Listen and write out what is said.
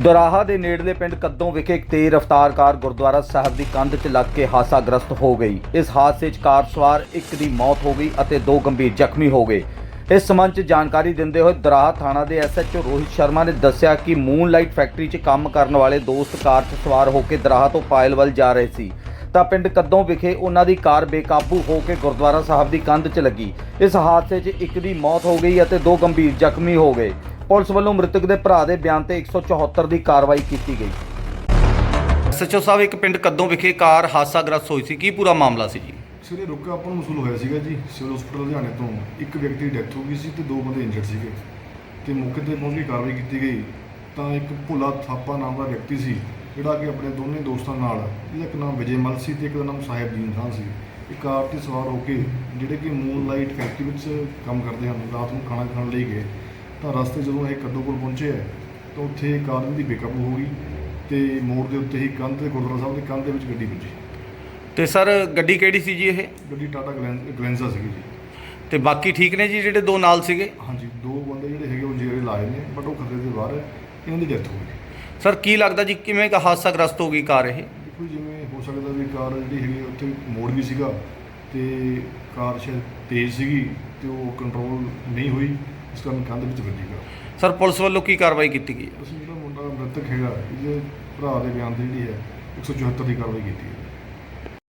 ਦੁਰਾਹਾ ਦੇ ਨੇੜਲੇ ਪਿੰਡ ਕੱਦੋਂ ਵਿਖੇ ਇੱਕ ਤੇਜ਼ ਰਫ਼ਤਾਰ ਕਾਰ ਗੁਰਦੁਆਰਾ ਸਾਹਿਬ ਦੀ ਕੰਧ 'ਚ ਲੱਗ ਕੇ ਹਾਦਸਾਗ੍ਰਸਤ ਹੋ ਗਈ। ਇਸ ਹਾਦਸੇ 'ਚ ਕਾਰ ਸਵਾਰ ਇੱਕ ਦੀ ਮੌਤ ਹੋ ਗਈ ਅਤੇ ਦੋ ਗੰਭੀਰ ਜ਼ਖਮੀ ਹੋ ਗਏ। ਇਸ ਸੰਬੰਧ 'ਚ ਜਾਣਕਾਰੀ ਦਿੰਦੇ ਹੋਏ ਦੁਰਾਹਾ ਥਾਣਾ ਦੇ ਐਸਐਚਓ ਰੋਹਿਤ ਸ਼ਰਮਾ ਨੇ ਦੱਸਿਆ ਕਿ ਮੂਨ ਲਾਈਟ ਫੈਕਟਰੀ 'ਚ ਕੰਮ ਕਰਨ ਵਾਲੇ ਦੋਸਤ ਕਾਰ 'ਚ ਸਵਾਰ ਹੋ ਕੇ ਦੁਰਾਹਾ ਤੋਂ ਪਾਇਲ ਵੱਲ ਜਾ ਰਹੇ ਸੀ। ਤਾਂ ਪਿੰਡ ਕੱਦੋਂ ਵਿਖੇ ਉਹਨਾਂ ਦੀ ਕਾਰ ਬੇਕਾਬੂ ਹੋ ਕੇ ਗੁਰਦੁਆਰਾ ਸਾਹਿਬ ਦੀ ਕੰਧ 'ਚ ਲੱਗੀ। ਇਸ ਹਾਦਸੇ 'ਚ ਇੱਕ ਦੀ ਮੌਤ ਹੋ ਗਈ ਅਤੇ ਦੋ ਗੰਭੀਰ ਜ਼ਖਮੀ ਹੋ ਗਏ। ਪੁਲਿਸ ਵੱਲੋਂ ਮ੍ਰਿਤਕ ਦੇ ਭਰਾ ਦੇ ਬਿਆਨ ਤੇ 174 ਦੀ ਕਾਰਵਾਈ ਕੀਤੀ ਗਈ। ਸੱਚੋ ਸਾਹਿਬ ਇੱਕ ਪਿੰਡ ਕੱਦੋਂ ਵਿਖੇ ਕਾਰ ਹਾਦਸਾਗ੍ਰਸਤ ਹੋਈ ਸੀ। ਕੀ ਪੂਰਾ ਮਾਮਲਾ ਸੀ ਜੀ? ਸਵੇਰੇ ਰੁੱਕਾ ਆਪਾਂ ਨੂੰ ਮਸੂਲ ਹੋਇਆ ਸੀਗਾ ਜੀ ਸਿਵਲ ਹਸਪੀਟਲ ਲੁਧਿਆਣੇ ਤੋਂ। ਇੱਕ ਵਿਅਕਤੀ ਦੀ ਡੈਥ ਹੋ ਗਈ ਸੀ ਤੇ ਦੋ ਬੰਦੇ ਇੰਜਰਡ ਸੀਗੇ। ਤੇ ਮੌਕੇ ਤੇ ਪਹੁੰਚ ਕੇ ਕਾਰਵਾਈ ਕੀਤੀ ਗਈ। ਤਾਂ ਇੱਕ ਭੋਲਾ ਥਾਪਾ ਨਾਮ ਦਾ ਵਿਅਕਤੀ ਸੀ ਜਿਹੜਾ ਕਿ ਆਪਣੇ ਦੋਨੇ ਦੋਸਤਾਂ ਨਾਲ ਇੱਕ ਨਾਮ ਵਿਜੇ ਮਲ ਸੀ ਤੇ ਇੱਕ ਦਾ ਨਾਮ ਸਾਹਿਬਦੀਨ ਖਾਨ ਸੀ। ਇਹ ਕਾਰ ਤੇ ਸਵਾਰ ਹੋ ਕੇ ਜਿਹੜੇ ਕਿ ਮੂਨ ਲਾਈਟ ਫੈਕਟਰੀ ਵਿੱਚ ਕੰਮ ਕਰਦੇ ਹਨ ਰਾਤ ਨੂੰ ਖਾਣਾ ਖਾਣ ਲਈ ਗਏ। ਤਾਂ ਰਸਤੇ ਜਦੋਂ ਇਹ ਕੱਦੋ ਕੋਲ ਪਹੁੰਚੇ ਹੈ ਤਾਂ ਉੱਥੇ ਕਾਰ ਦੀ ਬੇਕਾਬੂ ਹੋ ਗਈ ਤੇ ਮੋੜ ਦੇ ਉੱਤੇ ਹੀ ਕੰਧ ਤੇ ਗੁਰਦੁਆਰਾ ਸਾਹਿਬ ਦੀ ਕੰਧ ਦੇ ਵਿੱਚ ਗੱਡੀ ਵੱਜੀ ਤੇ ਸਰ ਗੱਡੀ ਕਿਹੜੀ ਸੀ ਜੀ ਇਹ? ਗੱਡੀ ਟਾਟਾ ਗਲੈਂ- ਗਲੈਂਜ਼ਾ ਸੀਗੀ ਜੀ। ਤੇ ਬਾਕੀ ਠੀਕ ਨੇ ਜੀ ਜਿਹੜੇ ਦੋ ਨਾਲ ਸੀਗੇ? ਹਾਂਜੀ ਦੋ ਬੰਦੇ ਜਿਹੜੇ ਹੈਗੇ ਉਹ ਜੇਰੇ ਲਾਏ ਨੇ ਬਟ ਉਹ ਖਤਰੇ ਦੇ ਬਾਹਰ ਹੈ ਇਹਨਾਂ ਦੀ ਡੈਥ ਹੋ ਗਈ। ਸਰ ਕੀ ਲੱਗਦਾ ਜੀ ਕਿਵੇਂ ਕਾ ਹਾਦਸਾਗ੍ਰਸਤ ਹੋ ਗਈ ਕਾਰ ਇਹ? ਦੇਖੋ ਜਿਵੇਂ ਹੋ ਸਕਦਾ ਵੀ ਕਾਰ ਜਿਹੜੀ ਹੈਗੀ ਉੱਥੇ ਮੋੜ ਵੀ ਸੀਗਾ ਤੇ ਕਾਰ ਸ਼ਾਇਦ ਤੇਜ਼ ਸੀਗੀ ਤੇ ਉਹ ਕੰਟਰੋਲ ਨਹੀਂ ਹੋਈ। ਇਸ ਕਾਰਨ ਕੰਧ ਵਿੱਚ ਵੱਜੀ ਕਾਰ ਸਰ ਪੁਲਿਸ ਵੱਲੋਂ ਕੀ ਕਾਰਵਾਈ ਕੀਤੀ ਗਈ? ਅਸੀਂ ਜਿਹੜਾ ਮੁੰਡਾ ਮ੍ਰਿਤਕ ਹੈਗਾ ਇਹਦੇ ਭਰਾ ਦੇ ਬਿਆਨ ਤੇ ਜਿਹੜੀ ਹੈ 174 ਦੀ ਕਾਰਵਾਈ ਕੀਤੀ ਹੈ।